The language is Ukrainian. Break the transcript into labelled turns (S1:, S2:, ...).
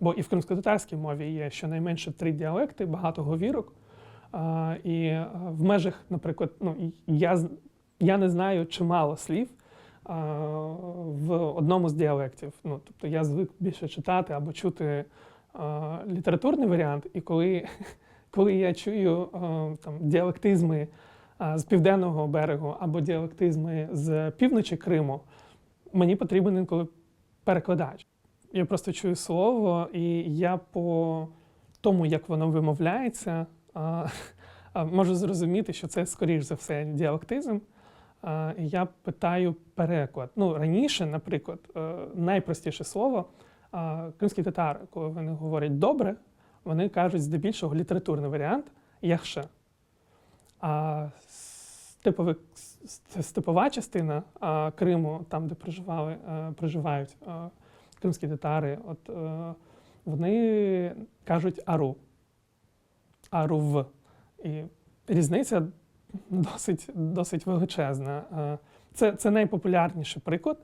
S1: Бо і в кримськотатарській мові є щонайменше три діалекти, багато говірок. А, і а, в межах, наприклад, ну, я, я не знаю чимало слів а, в одному з діалектів. Ну, тобто я звик більше читати або чути а, літературний варіант, і коли, коли я чую а, там, діалектизми а, з південного берегу або діалектизми з півночі Криму, мені потрібен інколи перекладач. Я просто чую слово, і я по тому, як воно вимовляється, можу зрозуміти, що це, скоріш за все, діалектизм. Я питаю переклад. Ну, раніше, наприклад, е, найпростіше слово кримські татари, коли вони говорять добре, вони кажуть здебільшого літературний варіант яхше. А степовик, с- степова частина Криму, там, де проживали, е, проживають е, кримські татари, от, е, вони кажуть ару. Арув. І різниця досить, досить величезна. Е, Це, це найпопулярніший приклад.